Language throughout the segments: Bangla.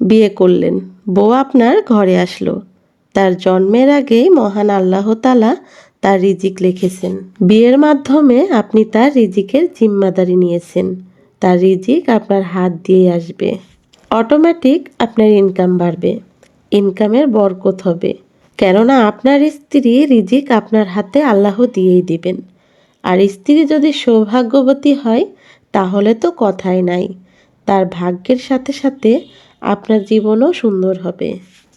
বিয়ে করলেন। বউ আপনার ঘরে আসলো। তার জন্মের আগেই মহান আল্লাহ তালা তার রিজিক লিখেছেন। বিয়ের মাধ্যমে আপনি তার রিজিকের জিম্মাদারি নিয়েছেন। তার রিজিক আপনার হাত দিয়ে আসবে। অটোমেটিক আপনার ইনকাম বাড়বে। ইনকামের বরকত হবে। কেননা আপনার স্ত্রী রিজিক আপনার হাতে আল্লাহ দিয়েই দিবেন। আর স্ত্রী যদি সৌভাগ্যবতী হয়, তাহলে তো কথাই নাই। তার ভাগ্যের সাথে সাথে আপনার জীবনও সুন্দর হবে।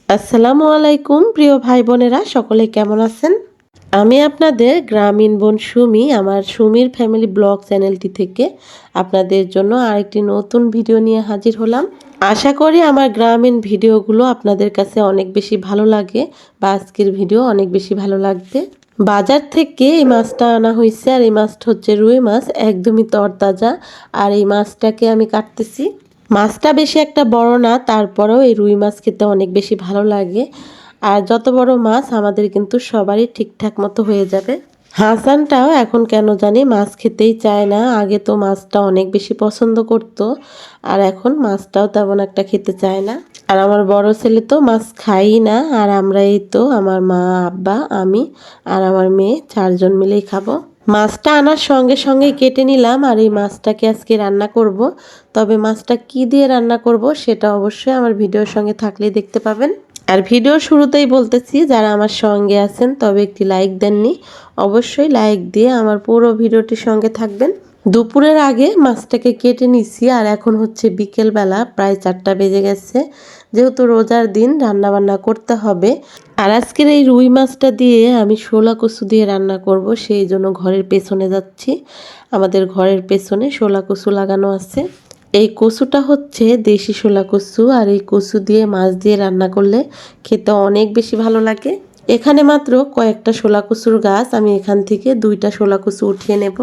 আসসালামু আলাইকুম, প্রিয় ভাই বোনেরা সকলে কেমন আছেন? আমি আপনাদের গ্রামীণ বোন সুমি, আমার সুমির ফ্যামিলি ব্লগ চ্যানেলটি থেকে আপনাদের জন্য আরেকটি নতুন ভিডিও নিয়ে হাজির হলাম। আশা করি আমার গ্রামীণ ভিডিওগুলো আপনাদের কাছে অনেক বেশি ভালো লাগে বা আজকের ভিডিও অনেক বেশি ভালো লাগবে। বাজার থেকে এই মাছটা আনা হয়েছে, আর এই মাছটা হচ্ছে রুই মাছ, একদমই তরতাজা। আর এই মাছটাকে আমি কাটতেছি। মাছটা বেশি একটা বড় না, তারপরেও এই রুই মাছ খেতে অনেক বেশি ভালো লাগে। আর যত বড় মাছ, আমাদের কিন্তু সবারই ঠিকঠাক মতো হয়ে যাবে। হাসানটাও এখন কেন জানি মাছ খেতেই চায় না, আগে তো মাছটা অনেক বেশি পছন্দ করত, আর এখন মাছটাও তেমন একটা খেতে চায় না। আর আমার বড় ছেলে তো মাছ খাই না, আর আমরা এই তো, আমার মা, আব্বা, আমি আর আমার মেয়ে চারজন মিলেই খাব। মাছটা আনার সঙ্গে সঙ্গে কেটে নিলাম আর এই মাছটাকে আজকে রান্না করব। তবে মাছটা কি দিয়ে রান্না করব সেটা অবশ্যই আমার ভিডিওর সঙ্গে থাকলে দেখতে পাবেন। আর ভিডিও শুরুতেই বলতেছি, যারা আমার সঙ্গে আছেন, তবে একটি লাইক দেননি, অবশ্যই লাইক দিয়ে আমার পুরো ভিডিওটির সঙ্গে থাকবেন। দুপুরের আগে মাছটাকে কেটে নিছি, আর এখন হচ্ছে বিকেলবেলা, প্রায় চারটা বেজে গেছে। যেহেতু রোজার দিন রান্না বান্না করতে হবে। আর আজকের এই রুই মাছটা দিয়ে আমি শোলা কচু দিয়ে রান্না করব, সেই জন্য ঘরের পেছনে যাচ্ছি। আমাদের ঘরের পেছনে শোলা কচু লাগানো আছে। এই কচুটা হচ্ছে দেশি শোলা কচু, আর এই কচু দিয়ে মাছ দিয়ে রান্না করলে খেতে অনেক বেশি ভালো লাগে। এখানে মাত্র কয়েকটা শোলা কচুর গাছ, আমি এখান থেকে দুইটা শোলা কচু উঠিয়ে নেব।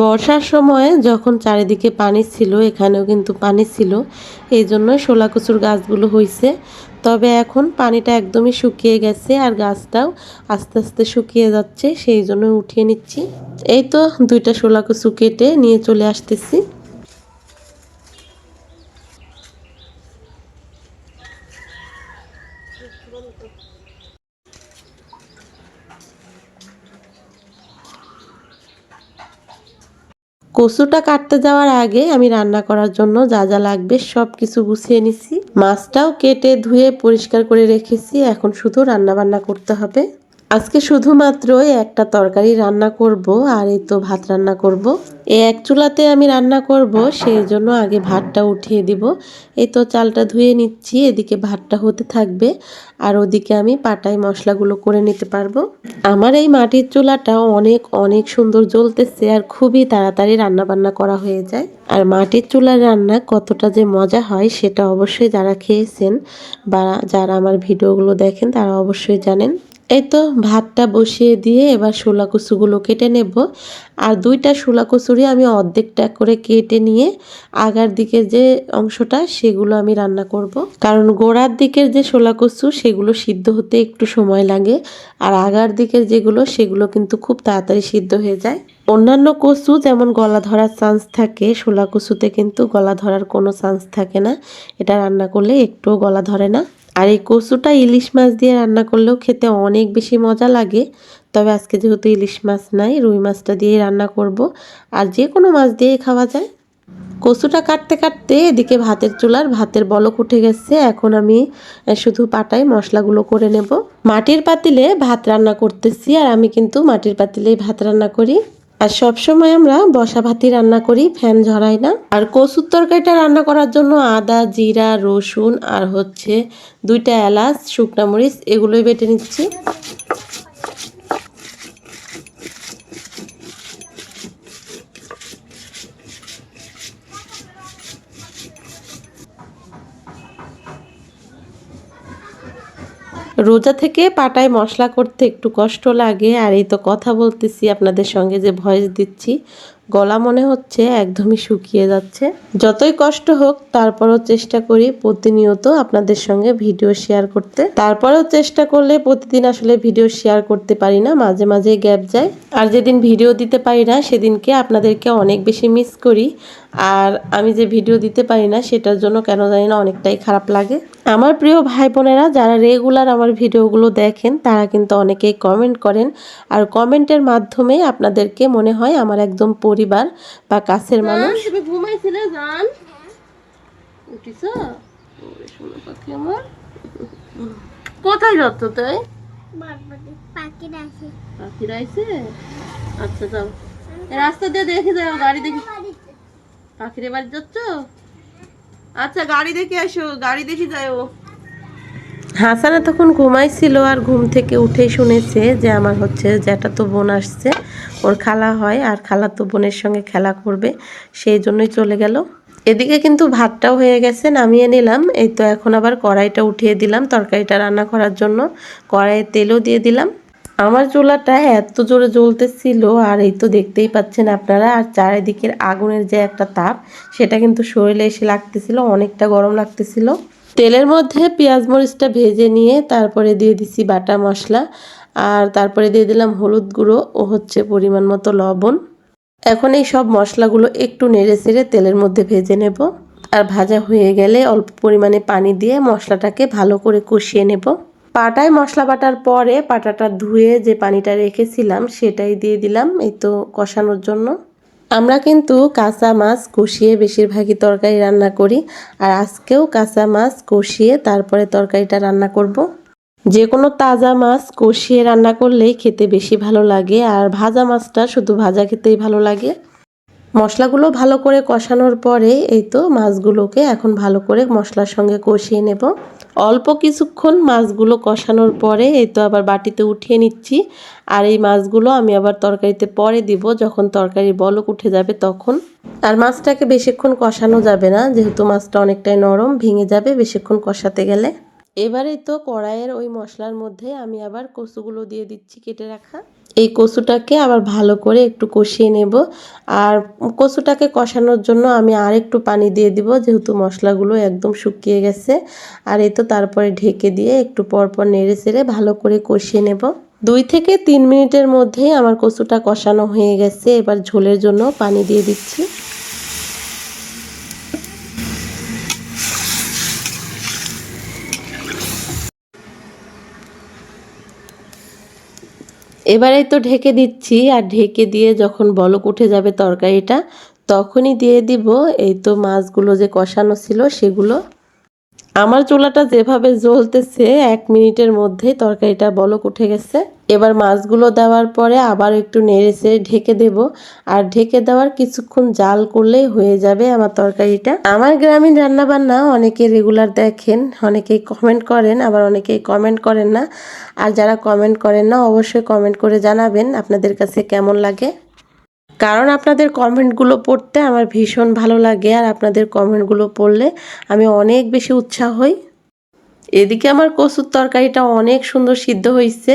বর্ষার সময় যখন চারিদিকে পানি ছিল, এখানেও কিন্তু পানি ছিল, এই জন্য শোলা কচুর গাছগুলো হয়েছে তবে এখন পানিটা একদমই শুকিয়ে গেছে আর গাছটাও আস্তে আস্তে শুকিয়ে যাচ্ছে, সেই জন্য উঠিয়ে নিচ্ছি। এই তো দুইটা শোলা কচু কেটে নিয়ে চলে আসতেছি। কচুটা কাটতে যাওয়ার আগে আমি রান্না করার জন্য যা যা লাগবে সব কিছু গুছিয়ে নিছি। মাছটাও কেটে ধুয়ে পরিষ্কার করে রেখেছি। এখন শুধু রান্না বান্না করতে হবে। আজকে শুধুমাত্র একটা তরকারি রান্না করব আর এই তো ভাত রান্না করব। এই এক চুলাতে আমি রান্না করব, সেই জন্য আগে ভাতটা উঠিয়ে দিব। এই তো চালটা ধুয়ে নিচ্ছি, এদিকে ভাতটা হতে থাকবে আর ওদিকে আমি পাটাই মশলাগুলো করে নিতে পারব। আমার এই মাটির চুলাটা অনেক অনেক সুন্দর জ্বলতেছে আর খুবই তাড়াতাড়ি রান্না বান্না করা হয়ে যায়। আর মাটির চুলার রান্না কতটা যে মজা হয়, সেটা অবশ্যই যারা খেয়েছেন বা যারা আমার ভিডিওগুলো দেখেন, তারা অবশ্যই জানেন। এই তো ভাতটা বসিয়ে দিয়ে এবার শোলা কচুগুলো কেটে নেব। আর দুইটা শোলা কচুরি আমি অর্ধেকটা করে কেটে নিয়ে আগার দিকের যে অংশটা, সেগুলো আমি রান্না করব। কারণ গোড়ার দিকের যে শোলা কচু, সেগুলো সিদ্ধ হতে একটু সময় লাগে। আর আগার দিকের যেগুলো, সেগুলো কিন্তু খুব তাড়াতাড়ি সিদ্ধ হয়ে যায়। অন্যান্য কচু যেমন গলা ধরার চান্স থাকে, শোলা কচুতে কিন্তু গলা ধরার কোনো চান্স থাকে না। এটা রান্না করলে একটুও গলা ধরে না। আর এই কচুটা ইলিশ মাছ দিয়ে রান্না করলেও খেতে অনেক বেশি মজা লাগে। তবে আজকে যেহেতু ইলিশ মাছ নাই, রুই মাছটা দিয়ে রান্না করব। আর যে কোনো মাছ দিয়েই খাওয়া যায়। কচুটা কাটতে কাটতে এদিকে ভাতের চুলার ভাতের বলক উঠে গেছে। এখন আমি শুধু পাটায় মশলাগুলো করে নেব। মাটির পাতিলে ভাত রান্না করতেছি, আর আমি কিন্তু মাটির পাতিলেই ভাত রান্না করি। আর সবসময় আমরা বসা ভাতি রান্না করি, ফ্যান ঝরাই না। আর কচুর তরকারিটা রান্না করার জন্য আদা, জিরা, রসুন আর হচ্ছে দুইটা এলাচ, শুকনা মরিচ, এগুলোই বেটে নিচ্ছি। রোজা থেকে পাটায় মশলা করতে একটু কষ্ট লাগে, আর এই তো কথা বলতেছি আপনাদের সঙ্গে যে ভয়েস দিচ্ছি। গলা মনে হচ্ছে একদমই শুকিয়ে যাচ্ছে। যতই কষ্ট হোক, তারপরও চেষ্টা করি প্রতিনিয়ত আপনাদের সঙ্গে ভিডিও শেয়ার করতে। তারপরেও চেষ্টা করলে প্রতিদিন আসলে ভিডিও শেয়ার করতে পারি না, মাঝে মাঝে গ্যাপ যায়। আর যেদিন ভিডিও দিতে পারি না, সেদিনকে আপনাদেরকে অনেক বেশি মিস করি। আর আমি যে ভিডিও দিতে পারি না, সেটার জন্য কেন জানি না অনেকটাই খারাপ লাগে। আমার প্রিয় ভাই বোনেরা যারা রেগুলার আমার ভিডিওগুলো দেখেন, তারা কিন্তু অনেকেই কমেন্ট করেন। আর কমেন্টের মাধ্যমে আপনাদেরকে মনে হয় আমার একদম পরিবার বা কাছের মানুষ। তুমি ঘুমাইছিলে জান। উঠিস পাখি আমার কোথায় যাচ্ছ তাই? পাখির আছে পাখিরা আইছে? আচ্ছা যাও। রাস্তা দিয়ে দেখে যাও গাড়ি দেখি। পাখিরে বাড়ি যাচ্ছ? আচ্ছা গাড়ি দেখে আসো গাড়ি দেখে যাও। হাসানা তখন ঘুমাইছিল আর ঘুম থেকে উঠেই শুনেছে যে আমার হচ্ছে যেটা তো বোন আসছে। ওর খালা হয় আর খালা তো বোনের সঙ্গে খেলা করবে, সেই জন্যই চলে গেল। এদিকে কিন্তু ভাতটাও হয়ে গেছে, নামিয়ে নিলাম। এই তো এখন আবার কড়াইটা উঠিয়ে দিলাম, তরকারিটা রান্না করার জন্য। কড়াইয়ে তেলও দিয়ে দিলাম। আমার চুলাটা এত জোরে জ্বলতেছিল, আর এই তো দেখতেই পাচ্ছেন আপনারা, আর চারিদিকের আগুনের যে একটা তাপ, সেটা কিন্তু শরীরে এসে লাগতেছিল, অনেকটা গরম লাগতেছিল। তেলের মধ্যে পেঁয়াজ মরিচটা ভেজে নিয়ে তারপরে দিয়ে দিছি বাটা মশলা। আর তারপরে দিয়ে দিলাম হলুদ গুঁড়ো ও হচ্ছে পরিমাণ মতো লবণ। এখন এই সব মশলাগুলো একটু নেড়ে চেড়ে তেলের মধ্যে ভেজে নেব। আর ভাজা হয়ে গেলে অল্প পরিমাণে পানি দিয়ে মশলাটাকে ভালো করে কষিয়ে নেব। পাটায় মশলা বাটার পরে পাটাটা ধুয়ে যে পানিটা রেখেছিলাম সেটাই দিয়ে দিলাম এই তো কষানোর জন্য। আমরা কিন্তু কাঁচা মাছ কষিয়ে বেশিরভাগই তরকারি রান্না করি। আর আজকেও কাঁচা মাছ কষিয়ে তারপরে তরকারিটা রান্না করব। যে কোনো তাজা মাছ কষিয়ে রান্না করলেই খেতে বেশি ভালো লাগে, আর ভাজা মাছটা শুধু ভাজা খেতেই ভালো লাগে। মশলাগুলো ভালো করে কষানোর পরে এই তো মাছগুলোকে এখন ভালো করে মশলার সঙ্গে কষিয়ে নেব। অল্প কিছুক্ষণ মাছগুলো কষানোর পরে এই তো আবার বাটিতে উঠিয়ে নিচ্ছি। আর এই মাছগুলো আমি আবার তরকারিতে পরে দিব, যখন তরকারি বলক উঠে যাবে তখন। আর মাছটাকে বেশিক্ষণ কষানো যাবে না, যেহেতু মাছটা অনেকটাই নরম, ভেঙে যাবে বেশিক্ষণ কষাতে গেলে। এবারে তো কড়াইয়ের ওই মশলার মধ্যে আমি আবার কচুগুলো দিয়ে দিচ্ছি কেটে রাখা। এই কচুটাকে আবার ভালো করে একটু কষিয়ে নেব। আর কচুটাকে কষানোর জন্য আমি আর একটু পানি দিয়ে দিব, যেহেতু মশলাগুলো একদম শুকিয়ে গেছে। আর এই তো তারপরে ঢেকে দিয়ে একটু পরপর নেড়ে চেড়ে ভালো করে কষিয়ে নেব। দুই থেকে তিন মিনিটের মধ্যেই আমার কচুটা কষানো হয়ে গেছে। এবার ঝোলের জন্য পানি দিয়ে দিচ্ছি। এবারে তো ঢেকে দিচ্ছি, আর ঢেকে দিয়ে যখন বলক উঠে যাবে তরকারিটা, তখনই দিয়ে দিব। এই তো মাছগুলো যে কষানো ছিল, সেগুলো আমার চুলাটা যেভাবে জ্বলতেছে, এক মিনিটের মধ্যেই তরকারিটা বলক উঠে গেছে। এবার মাছগুলো দেওয়ার পরে আবার একটু নেড়েছে ঢেকে দেব। আর ঢেকে দেওয়ার কিছুক্ষণ জাল করলেই হয়ে যাবে আমার তরকারিটা। আমার গ্রামীণ রান্না বান্না অনেকে রেগুলার দেখেন, অনেকেই কমেন্ট করেন, আবার অনেকেই কমেন্ট করেন না। আর যারা কমেন্ট করেন না, অবশ্যই কমেন্ট করে জানাবেন আপনাদের কাছে কেমন লাগে। কারণ আপনাদের কমেন্টগুলো পড়তে আমার ভীষণ ভালো লাগে আর আপনাদের কমেন্টগুলো পড়লে আমি অনেক বেশি উৎসাহ হই। এদিকে আমার কচুর তরকারিটা অনেক সুন্দর সিদ্ধ হয়েছে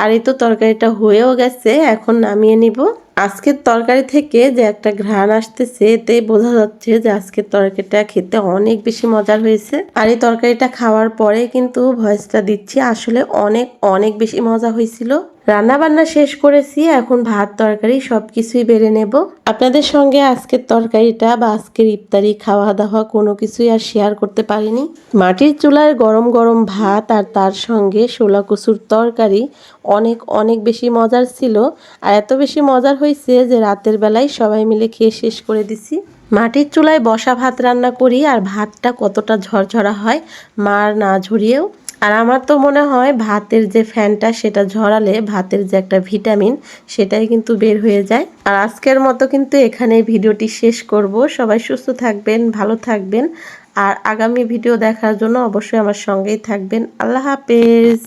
আর এই তো তরকারিটা হয়েও গেছে, এখন নামিয়ে নিব। আজকের তরকারি থেকে যে একটা ঘ্রাণ আসতেছে এতে বোঝা যাচ্ছে যে আজকের তরকারিটা খেতে অনেক বেশি মজার হয়েছে। আর এই তরকারিটা খাওয়ার পরে কিন্তু ভয়েসটা দিচ্ছি, আসলে অনেক অনেক বেশি মজা হয়েছিল রান্না বান্না শেষ করেছি, এখন ভাত, তরকারি সব কিছুই বেড়ে নেব। আপনাদের সঙ্গে আজকের তরকারিটা বা আজকের ইফতারি খাওয়া দাওয়া কোনো কিছুই আর শেয়ার করতে পারিনি। মাটির চুলায় গরম গরম ভাত আর তার সঙ্গে শোলা কচুর তরকারি অনেক অনেক বেশি মজার ছিল। আর এত বেশি মজার হয়েছে যে রাতের বেলায় সবাই মিলে খেয়ে শেষ করে দিছি। মাটির চুলায় বসা ভাত রান্না করি আর ভাতটা কতটা ঝরঝরা হয় মার না ঝরিয়েও। আর আমার তো মনে হয় ভাতের যে ফ্যানটা সেটা ঝরালে ভাতের যে একটা ভিটামিন সেটাই কিন্তু বের হয়ে যায়। আর আজকের মতো কিন্তু এখানে ভিডিওটি শেষ করব। সবাই সুস্থ থাকবেন, ভালো থাকবেন। আর আগামী ভিডিও দেখার জন্য অবশ্যই আমার সঙ্গেই থাকবেন। আল্লাহ হাফেজ।